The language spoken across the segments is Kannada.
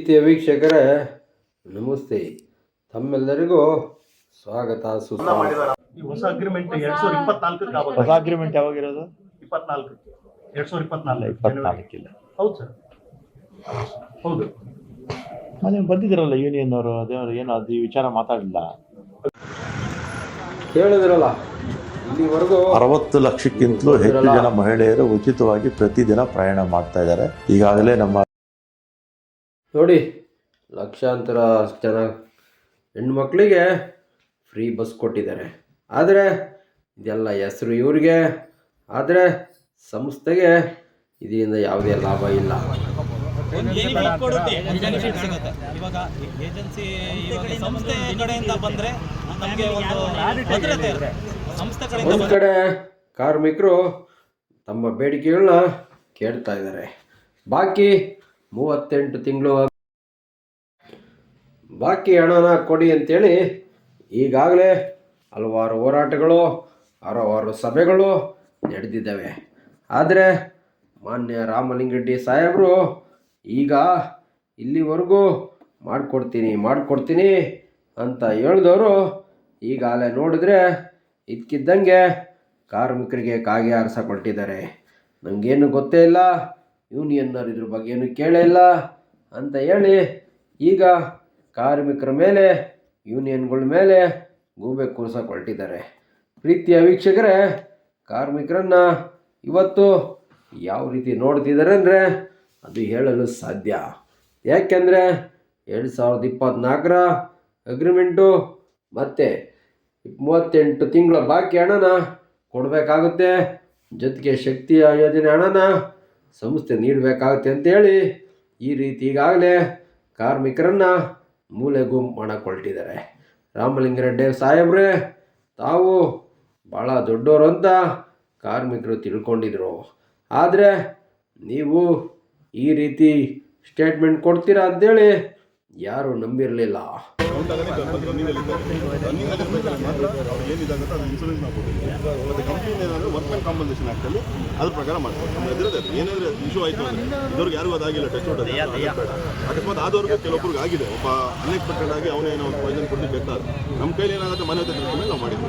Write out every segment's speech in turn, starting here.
ಪ್ರೀತಿಯ ವೀಕ್ಷಕರೇ ನಮಸ್ತೆ. ತಮ್ಮೆಲ್ಲರಿಗೂ ಸ್ವಾಗತ ಸುಸ್ವಾಗತ. ಈ ಹೊಸ ಅಗ್ರಿಮೆಂಟ್ ಎರಡ್ ಸಾವಿರದ ಇಪ್ಪತ್ನಾಲ್ಕಕ್ಕೆ ಹೊಸ ಅಗ್ರಿಮೆಂಟ್ ಯಾವಾಗಿರೋದು? ಇರೋದು ಎರಡ್ ಸಾವಿರದ ಇಪ್ಪತ್ನಾಲ್ಕು ಇಪ್ಪತ್ನಾಲ್ಕಿಲ್ಲ ಹೌದು ಸರ್. ಹೌದು. ಅದೇ ಬಂದಿದ್ರಲ್ಲ ಯೂನಿಯನ್ ಅವರು ಅದೇ ಅವ್ರು ಏನು ಅದು ಈ ವಿಚಾರ ಮಾತಾಡಲಿಲ್ಲ. ಕೇಳಿದ್ರಲ್ಲ ಇಲ್ಲಿವರೆಗೂ ಅರವತ್ತು ಲಕ್ಷಕ್ಕಿಂತಲೂ ಹೆಚ್ಚು ಜನ ಮಹಿಳೆಯರು ಉಚಿತವಾಗಿ ಪ್ರತಿದಿನ ಪ್ರಯಾಣ ಮಾಡ್ತಾ ಇದ್ದಾರೆ. ಈಗಾಗಲೇ ನಮ್ಮ ನೋಡಿ ಲಕ್ಷಾಂತರ ಜನ ಹೆಣ್ಮಕ್ಳಿಗೆ ಫ್ರೀ ಬಸ್ ಕೊಟ್ಟಿದ್ದಾರೆ. ಆದರೆ ಇದೆಲ್ಲ ಹೆಸರು ಇವ್ರಿಗೆ. ಆದರೆ ಸಂಸ್ಥೆಗೆ ಇದರಿಂದ ಯಾವುದೇ ಲಾಭ ಇಲ್ಲ. ಒಂದು ಕಡೆ ಕಾರ್ಮಿಕರು ತಮ್ಮ ಬೇಡಿಕೆಗಳನ್ನ ಕೇಳ್ತಾ ಇದ್ದಾರೆ. ಬಾಕಿ ಮೂವತ್ತೆಂಟು ತಿಂಗಳು ಬಾಕಿ ಹಣನ ಕೊಡಿ ಅಂತೇಳಿ ಈಗಾಗಲೇ ಹಲವಾರು ಹೋರಾಟಗಳು, ಹಲವಾರು ಸಭೆಗಳು ನಡೆದಿದ್ದಾವೆ. ಆದರೆ ಮಾನ್ಯ ರಾಮಲಿಂಗರೆಡ್ಡಿ ಸಾಹೇಬರು, ಈಗ ಇಲ್ಲಿವರೆಗೂ ಮಾಡಿಕೊಡ್ತೀನಿ ಮಾಡಿಕೊಡ್ತೀನಿ ಅಂತ ಹೇಳಿದವರು ಈಗಾಗಲೇ ನೋಡಿದ್ರೆ ಇದ್ಕಿದ್ದಂಗೆ ಕಾರ್ಮಿಕರಿಗೆ ಕಾಗೆ ಆರಿಸಕೊಟ್ಟಿದ್ದಾರೆ ನನಗೇನು ಗೊತ್ತೇ ಇಲ್ಲ. ಯೂನಿಯನ್ನರು ಇದ್ರ ಬಗ್ಗೆ ಏನು ಕೇಳೇ ಇಲ್ಲ ಅಂತ ಹೇಳಿ, ಈಗ ಕಾರ್ಮಿಕರ ಮೇಲೆ, ಯೂನಿಯನ್ಗಳ ಮೇಲೆ ಗೂಬೆ ಕೂರಿಸಕೊಳ್ತಿದ್ದಾರೆ ಪ್ರೀತಿಯ ವೀಕ್ಷಕರೇ, ಕಾರ್ಮಿಕರನ್ನ ಇವತ್ತು ಯಾವ ರೀತಿ ನೋಡ್ತಿದ್ದಾರೆ ಅಂದರೆ ಅದು ಹೇಳಲು ಸಾಧ್ಯ. ಯಾಕೆಂದರೆ ಎರಡು ಸಾವಿರದ ಇಪ್ಪತ್ತ್ನಾಲ್ಕರ ಅಗ್ರಿಮೆಂಟು ಮತ್ತು ಮೂವತ್ತೆಂಟು ತಿಂಗಳ ಬಾಕಿ ಹಣನ ಕೊಡಬೇಕಾಗುತ್ತೆ. ಜೊತೆಗೆ ಶಕ್ತಿಯ ಯೋಜನೆ ಹಣನ ಸಂಸ್ಥೆ ನೀಡಬೇಕಾಗುತ್ತೆ ಅಂತೇಳಿ ಈ ರೀತಿ ಈಗಾಗಲೇ ಕಾರ್ಮಿಕರನ್ನು ಮೂಲೆ ಗುಂಪು ಮಾಡಿಕೊಳ್ತಿದ್ದಾರೆ ರಾಮಲಿಂಗರೆಡ್ಡಿ ಸಾಹೇಬ್ರೆ, ತಾವು ಭಾಳ ದೊಡ್ಡವರು ಅಂತ ಕಾರ್ಮಿಕರು ತಿಳ್ಕೊಂಡಿದ್ರು. ಆದರೆ ನೀವು ಈ ರೀತಿ ಸ್ಟೇಟ್ಮೆಂಟ್ ಕೊಡ್ತೀರಾ ಅಂತೇಳಿ ಯಾರೂ ನಂಬಿರಲಿಲ್ಲ. ಏನಿದಾಗುತ್ತೆ ಅದು ಇನ್ಸೂರೆನ್ಸ್ ನಾವು ಕೊಟ್ಟಿದ್ದೀವಿ ಮತ್ತು ಕಂಪ್ನಿ ಏನಾದರೂ ವರ್ಕ್ಮೆನ್ ಕಾಂಪನ್ಸೇಷನ್ ಆ್ಯಕ್ಟಲ್ಲಿ ಅದ್ರ ಪ್ರಕಾರ ಮಾಡ್ತೀವಿ ನಮ್ಮ ಎದುರದೆ ಏನಾದರೂ ಇಶ್ಯೂ ಆಯಿತು ಅಂದರೆ. ಇದ್ರಿಗೆ ಯಾರಿಗೂ ಅದಾಗಿಲ್ಲ ಟೆಸ್ಟ್ ಔಟ್ ಅಕಸ್ಮಾತ್ ಆದವ್ರಿಗೆ ಕೆಲವೊಬ್ರಿಗೆ ಆಗಿದೆ. ಒಬ್ಬ ಅನ್ಎಕ್ಸ್ಪೆಕ್ಟೆಡ್ ಆಗಿ ಅವನೇ ಏನೋ ಒಂದು ಪಾಯ್ಸನ್ ಕೊಟ್ಟು ಬೇಕಾದ್ರೆ ನಮ್ಮ ಕೈಲಿ ಏನಾಗುತ್ತೆ ಮನೆ ಹತ್ರ ನಾವು ಮಾಡಿದ್ವಿ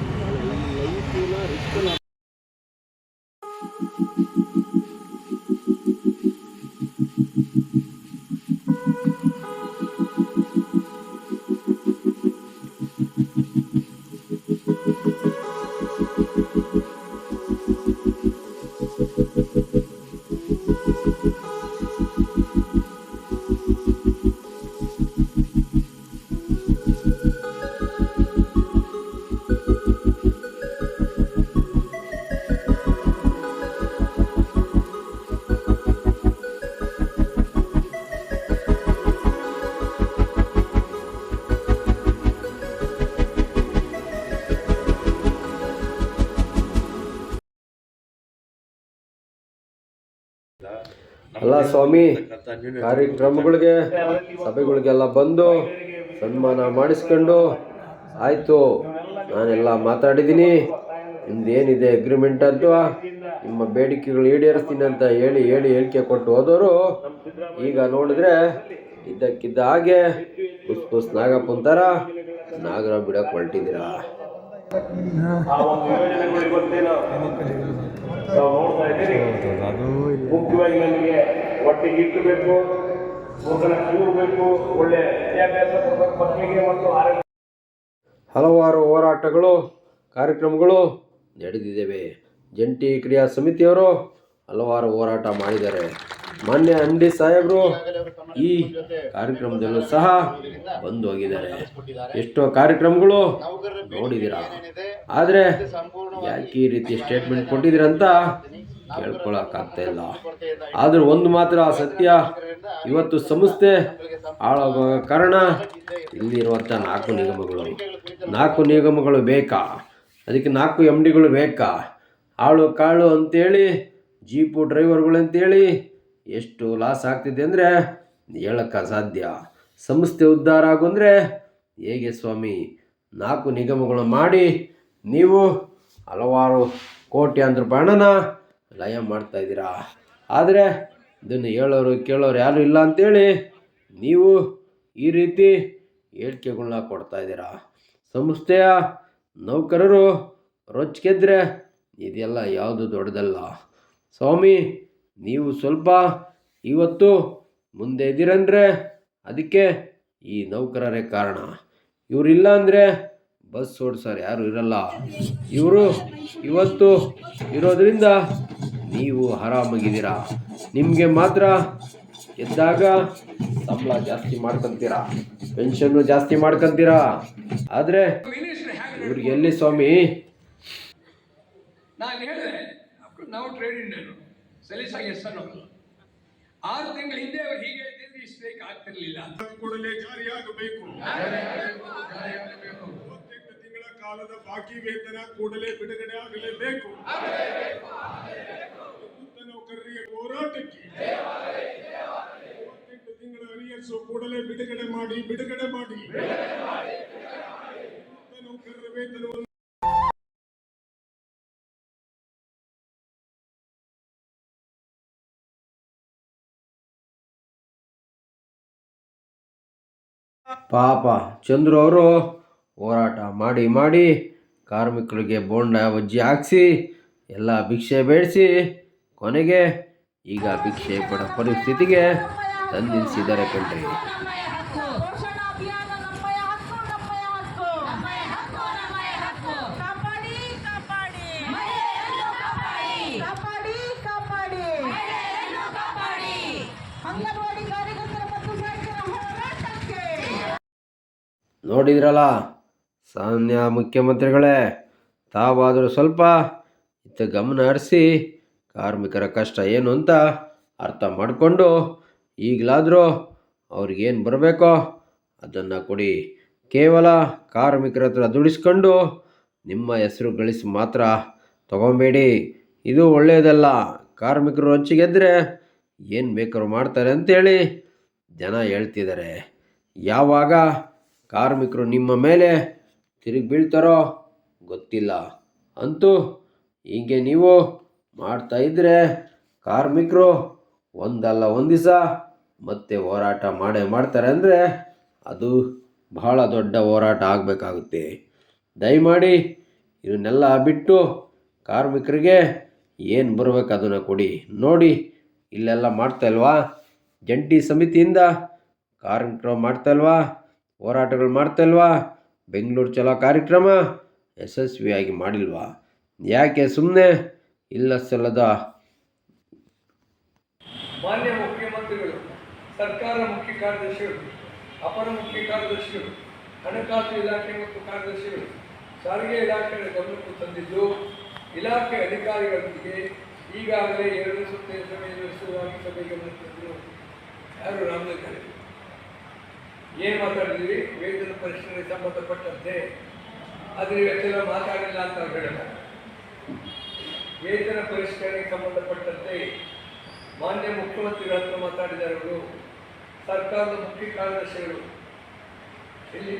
ಅಲ್ಲ ಸ್ವಾಮಿ ಕಾರ್ಯಕ್ರಮಗಳಿಗೆ ಸಭೆಗಳಿಗೆಲ್ಲ ಬಂದು ಸನ್ಮಾನ ಮಾಡಿಸ್ಕೊಂಡು ಆಯಿತು. ನಾನೆಲ್ಲ ಮಾತಾಡಿದ್ದೀನಿ. ನಿಮ್ದೇನಿದೆ ಅಗ್ರಿಮೆಂಟ್ ಅಂತ ನಿಮ್ಮ ಬೇಡಿಕೆಗಳು ಈಡೇರಿಸ್ತೀನಿ ಅಂತ ಹೇಳಿ ಹೇಳಿ ಹೇಳಿಕೆ ಕೊಟ್ಟು ಹೋದವರು ಈಗ ನೋಡಿದ್ರೆ ಇದ್ದಕ್ಕಿದ್ದ ಹಾಗೆ ಪುಸ್ ಪುಸ್ ನಾಗಪ್ಪನ ಥರ ನಾಗರ ಬಿಡಕ್ಕೆ ಹೊರಟಿದ್ದೀರಾ ಆ ಒಂದು ಯೋಜನೆಗಳು ಇವತ್ತೇನು ನಾವು ನೋಡ್ತಾ ಇದ್ದೀರಿ ಮುಖ್ಯವಾಗಿ ನಮಗೆ ಬೇಕು ಇಟ್ಟಬೇಕು ಚೂರು ಬೇಕು ಒಳ್ಳೆ ವಿದ್ಯಾಭ್ಯಾಸ ಕೊಡಬೇಕು ಮಕ್ಕಳಿಗೆ ಮತ್ತು ಆರೋಗ್ಯ ಹಲವಾರು ಹೋರಾಟಗಳು, ಕಾರ್ಯಕ್ರಮಗಳು ನಡೆದಿದ್ದೇವೆ. ಜಂಟಿ ಕ್ರಿಯಾ ಸಮಿತಿಯವರು ಹಲವಾರು ಹೋರಾಟ ಮಾಡಿದ್ದಾರೆ. ಮಾನ್ಯ ಎಂ ಡಿ ಸಾಹೇಬರು ಈ ಕಾರ್ಯಕ್ರಮದಲ್ಲೂ ಸಹ ಬಂದು ಹೋಗಿದ್ದಾರೆ. ಎಷ್ಟೋ ಕಾರ್ಯಕ್ರಮಗಳು ನೋಡಿದ್ದೀರಾ. ಆದರೆ ಯಾಕೆ ಈ ರೀತಿ ಸ್ಟೇಟ್ಮೆಂಟ್ ಕೊಟ್ಟಿದ್ದೀರಂತ ಕೇಳ್ಕೊಳಕ್ಕಾಗ್ತಾ ಇಲ್ಲ. ಆದರೂ ಒಂದು ಮಾತ್ರ ಆ ಸತ್ಯ. ಇವತ್ತು ಸಂಸ್ಥೆ ಹಾಳಾಗುವ ಕಾರಣ ಇಲ್ಲಿರುವಂಥ ನಾಲ್ಕು ನಿಗಮಗಳು. ನಾಲ್ಕು ನಿಗಮಗಳು ಬೇಕಾ? ಅದಕ್ಕೆ ನಾಲ್ಕು ಎಂ ಡಿಗಳು ಬೇಕಾ? ಆಳು ಕಾಳು ಅಂತೇಳಿ ಜೀಪು ಡ್ರೈವರ್ಗಳು ಅಂತೇಳಿ ಎಷ್ಟು ಲಾಸ್ ಆಗ್ತಿದೆ ಅಂದರೆ ಹೇಳಕ್ಕೆ ಅಸಾಧ್ಯ ಸಂಸ್ಥೆ ಉದ್ಧಾರ ಆಗು ಅಂದರೆ ಹೇಗೆ ಸ್ವಾಮಿ? ನಾಲ್ಕು ನಿಗಮಗಳು ಮಾಡಿ ನೀವು ಹಲವಾರು ಕೋಟ್ಯಾಂತರ ಹಣನ ಲಯ ಮಾಡ್ತಾ ಇದ್ದೀರಾ? ಆದರೆ ಇದನ್ನು ಹೇಳೋರು ಕೇಳೋರು ಯಾರು ಇಲ್ಲ ಅಂತೇಳಿ ನೀವು ಈ ರೀತಿ ಹೇಳಿಕೆಗಳನ್ನ ಕೊಡ್ತಾ ಇದ್ದೀರಾ? ಸಂಸ್ಥೆಯ ನೌಕರರು ರೊಚ್ಚಿಗೆದ್ರೆ ಇದೆಲ್ಲ ಯಾವುದು ದೊಡ್ಡದಲ್ಲ. ಸ್ವಾಮಿ, ನೀವು ಸ್ವಲ್ಪ ಇವತ್ತು ಮುಂದೆ ಇದ್ದೀರಂದರೆ ಅದಕ್ಕೆ ಈ ನೌಕರರೇ ಕಾರಣ. ಇವರಿಲ್ಲ ಅಂದರೆ ಬಸ್ ಓಡಿಸೋರು ಯಾರು ಇರಲ್ಲ. ಇವರು ಇವತ್ತು ಇರೋದರಿಂದ ನೀವು ಆರಾಮಾಗಿದ್ದೀರಾ? ನಿಮಗೆ ಮಾತ್ರ ಎದ್ದಾಗ ಸಂಬಳ ಜಾಸ್ತಿ ಮಾಡ್ಕೊಂತೀರಾ? ಪೆನ್ಷನ್ನು ಜಾಸ್ತಿ ಮಾಡ್ಕೊಂತೀರಾ? ಆದರೆ ಇವ್ರಿಗೆ ಎಲ್ಲಿ ಸ್ವಾಮಿ? ನಾನು ಹೇಳಿದೆ ನಾವು ಟ್ರೇಡ್ ಯೂನಿಯನ್ ಸಲೀಸಾಗಿ ಎಸ್ ಅನ್ನೋದು ಆರು ತಿಂಗಳ ಹಿಂದೆ ಅವ್ರು ಹೀಗೆ ಹೇಳ್ತಿದ್ರೆ ಈ ಸ್ಟ್ರೈಕ್ ಆಗ್ತಿರ್ಲಿಲ್ಲ. ಕೂಡಲೇ ಜಾರಿಯಾಗಬೇಕು. ಕಾಲದ ಬಾಕಿ ವೇತನ ಕೂಡಲೇ ಬಿಡುಗಡೆ ಆಗಲೇಬೇಕು. ನೌಕರರಿಗೆ ಹೋರಾಟಕ್ಕೆ ಮೂವತ್ತೆಂಟು ತಿಂಗಳ ಅರಿಯರ್ಸು ಕೂಡಲೇ ಬಿಡುಗಡೆ ಮಾಡಿ ಬಿಡುಗಡೆ ಮಾಡಿ. ನೌಕರರ ವೇತನವನ್ನು ಪಾಪ, ಚಂದ್ರು ಅವರು. ಹೋರಾಟ ಮಾಡಿ ಮಾಡಿ ಕಾರ್ಮಿಕರಿಗೆ ಬೋಂಡ ಬಜ್ಜಿ ಹಾಕಿಸಿ, ಎಲ್ಲ ಭಿಕ್ಷೆ ಬೇಡಿಸಿ ಕೊನೆಗೆ ಈಗ ಭಿಕ್ಷೆ ಪಡ ಪರಿಸ್ಥಿತಿಗೆ ತಂದು ಕಂಡ್ರಿ ನೋಡಿದ್ರಲ್ಲ? ಸಾಮಾನ್ಯ ಮುಖ್ಯಮಂತ್ರಿಗಳೇ, ತಾವಾದರೂ ಸ್ವಲ್ಪ ಇತ್ತ ಗಮನ ಹರಿಸಿ, ಕಾರ್ಮಿಕರ ಕಷ್ಟ ಏನು ಅಂತ ಅರ್ಥ ಮಾಡಿಕೊಂಡು ಈಗಲಾದರೂ ಅವ್ರಿಗೇನು ಬರಬೇಕೋ ಅದನ್ನು ಕೊಡಿ. ಕೇವಲ ಕಾರ್ಮಿಕರ ಹತ್ರ ದುಡಿಸ್ಕೊಂಡು ನಿಮ್ಮ ಹೆಸರು ಗಳಿಸಿ ಮಾತ್ರ ತಗೊಬೇಡಿ. ಇದು ಒಳ್ಳೆಯದಲ್ಲ ಕಾರ್ಮಿಕರು ರೊಚ್ಚಿಗೆದ್ದರೆ ಏನು ಬೇಕಾದ್ರೂ ಮಾಡ್ತಾರೆ ಅಂತೇಳಿ ಜನ ಹೇಳ್ತಿದ್ದಾರೆ. ಯಾವಾಗ ಕಾರ್ಮಿಕರು ನಿಮ್ಮ ಮೇಲೆ ತಿರುಗಿ ಬೀಳ್ತಾರೋ? ಗೊತ್ತಿಲ್ಲ. ಅಂತೂ ಹೀಗೆ ನೀವು ಮಾಡ್ತಾ ಇದ್ದರೆ ಕಾರ್ಮಿಕರು ಒಂದಲ್ಲ ಒಂದು ದಿವಸ ಮತ್ತೆ ಹೋರಾಟ ಮಾಡೇ ಮಾಡ್ತಾರೆ ಅಂದರೆ ಅದು ಬಹಳ ದೊಡ್ಡ ಹೋರಾಟ ಆಗಬೇಕಾಗುತ್ತೆ. ದಯಮಾಡಿ ಇದನ್ನೆಲ್ಲ ಬಿಟ್ಟು ಕಾರ್ಮಿಕರಿಗೆ ಏನು ಬರಬೇಕು ಅದನ್ನು ಕೊಡಿ. ನೋಡಿ, ಇಲ್ಲೆಲ್ಲ ಮಾಡ್ತಾ ಇಲ್ವಾ? ಜಂಟಿ ಸಮಿತಿಯಿಂದ ಕಾರ್ಮಿಕರು ಮಾಡ್ತಾ ಇಲ್ವಾ? ಹೋರಾಟಗಳು ಮಾಡ್ತಾ ಇಲ್ವಾ? ಬೆಂಗಳೂರು ಚಲೋ ಕಾರ್ಯಕ್ರಮ ಯಶಸ್ವಿಯಾಗಿ ಮಾಡಿಲ್ವಾ? ಯಾಕೆ ಸುಮ್ಮನೆ ಇಲ್ಲ ಸಲ್ಲದ. ಮಾನ್ಯ ಮುಖ್ಯಮಂತ್ರಿಗಳು, ಸರ್ಕಾರ ಮುಖ್ಯ ಕಾರ್ಯದರ್ಶಿಗಳು, ಅಪರ ಮುಖ್ಯ ಕಾರ್ಯದರ್ಶಿಗಳು, ಹಣಕಾಸು ಇಲಾಖೆ ಮತ್ತು ಕಾರ್ಯದರ್ಶಿಗಳು, ಸಾರಿಗೆ ಇಲಾಖೆಗಳ ಗಮನಕ್ಕೂ ತಂದಿದ್ದು, ಇಲಾಖೆ ಅಧಿಕಾರಿಗಳೊಂದಿಗೆ ಈಗಾಗಲೇ ಎರಡು ಸುತ್ತಿನ ಸಭೆ ನಡೆಸುವುದಾಗಿ ಸಭೆಗೆ ಯಾರು ಯಾರು ರಾಮಲಿಂಗಾರೆ ಏನು ಮಾತಾಡಿದ್ವಿ ವೇತನ ಪರಿಷ್ಕರಣೆಗೆ ಸಂಬಂಧಪಟ್ಟಂತೆ. ಆದರೆ ಇವತ್ತೆಲ್ಲ ಮಾತಾಡಿಲ್ಲ ಅಂತ ಹೇಳಲ್ಲ ವೇತನ ಪರಿಷ್ಕರಣೆಗೆ ಸಂಬಂಧಪಟ್ಟಂತೆ ಮಾನ್ಯ ಮುಖ್ಯಮಂತ್ರಿಗಳ ಹತ್ರ ಮಾತಾಡಿದವರು ಸರ್ಕಾರದ ಮುಖ್ಯ ಕಾರ್ಯದರ್ಶಿಗಳು. ಇಲ್ಲಿ